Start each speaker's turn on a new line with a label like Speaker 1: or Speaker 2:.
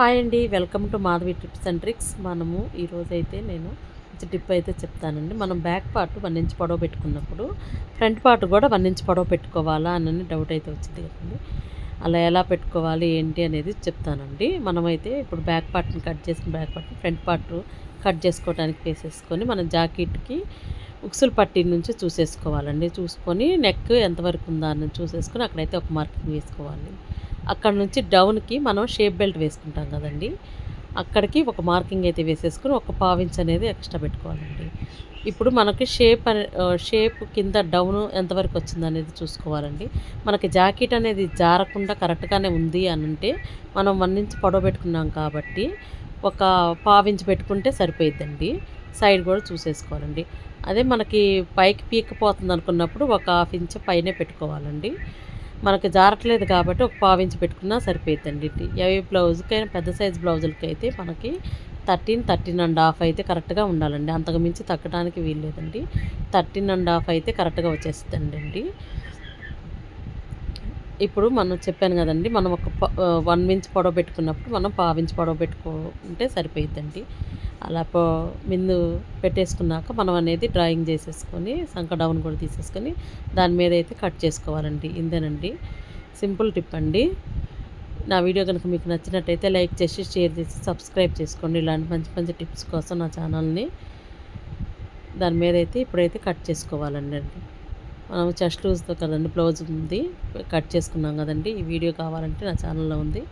Speaker 1: Hi అండి welcome to Madhavi tips and tricks. మనము ఈరోజు అయితే నేను టిప్ అయితే చెప్తానండి. మనం బ్యాక్ పార్ట్ వన్ ఇంచ్ పొడవ పెట్టుకున్నప్పుడు ఫ్రంట్ పార్ట్ కూడా వన్ ఇంచ్ పొడవ పెట్టుకోవాలా అని డౌట్ అయితే వచ్చింది కదండి. అలా ఎలా పెట్టుకోవాలి ఏంటి అనేది చెప్తానండి. మనమైతే ఇప్పుడు బ్యాక్ పార్ట్ని కట్ చేసిన బ్యాక్ పార్ట్ని ఫ్రంట్ పార్ట్ కట్ చేసుకోవడానికి వేసేసుకొని మన జాకెట్కి ఉక్సులు పట్టి నుంచి చూసేసుకోవాలండి. చూసుకొని నెక్ ఎంతవరకు ఉందా అని చూసేసుకొని అక్కడైతే ఒక మార్కింగ్ వేసుకోవాలి. అక్కడ నుంచి డౌన్కి మనం షేప్ బెల్ట్ వేసుకుంటాం కదండి. అక్కడికి ఒక మార్కింగ్ అయితే వేసేసుకుని ఒక పావించ్ అనేది ఎక్స్ట్రా పెట్టుకోవాలండి. ఇప్పుడు మనకి షేప్ అనే షేప్ కింద డౌన్ ఎంతవరకు వచ్చింది అనేది చూసుకోవాలండి. మనకి జాకెట్ అనేది జారకుండా కరెక్ట్గానే ఉంది అని అంటే మనం వన్ ఇంచ్ పొడవ పెట్టుకున్నాం కాబట్టి ఒక పావించి పెట్టుకుంటే సరిపోయిద్దండి. సైడ్ కూడా చూసేసుకోవాలండి. అదే మనకి పైకి పీకపోతుంది అనుకున్నప్పుడు ఒక హాఫ్ ఇంచ్ పైనే పెట్టుకోవాలండి. మనకు జారట్లేదు కాబట్టి ఒక పావించి పెట్టుకున్నా సరిపోతుందండి ఏ బ్లౌజ్కైనా పెద్ద సైజ్ బ్లౌజులకి అయితే మనకి థర్టీన్ థర్టీన్ అండ్ హాఫ్ అయితే కరెక్ట్గా ఉండాలండి. అంతకు మించి తగ్గడానికి వీల్లేదండి థర్టీన్ అండ్ హాఫ్ అయితే కరెక్ట్గా వచ్చేస్తుందండి. అండి ఇప్పుడు మనం చెప్పాను కదండి మనం ఒక వన్ ఇంచ్ పొడవ పెట్టుకున్నప్పుడు మనం పావించి పొడవ పెట్టుకుంటే సరిపోయిద్దండి. అలా పో మిందు పెట్టేసుకున్నాక మనం అనేది డ్రాయింగ్ చేసేసుకొని సంక డౌన్ కూడా తీసేసుకొని దాని మీద అయితే కట్ చేసుకోవాలండి. ఇందేనండి సింపుల్ టిప్ అండి. నా వీడియో కనుక మీకు నచ్చినట్టయితే లైక్ చేసి షేర్ చేసి సబ్స్క్రైబ్ చేసుకోండి. ఇలాంటి మంచి మంచి టిప్స్ కోసం నా ఛానల్ని దాని మీద అయితే ఇప్పుడైతే కట్ చేసుకోవాలండి. అండి మనం చెస్ట్ లూజ్తో కదండి బ్లౌజ్ ఉంది కట్ చేసుకున్నాం కదండి. ఈ వీడియో కావాలంటే నా ఛానల్లో ఉంది.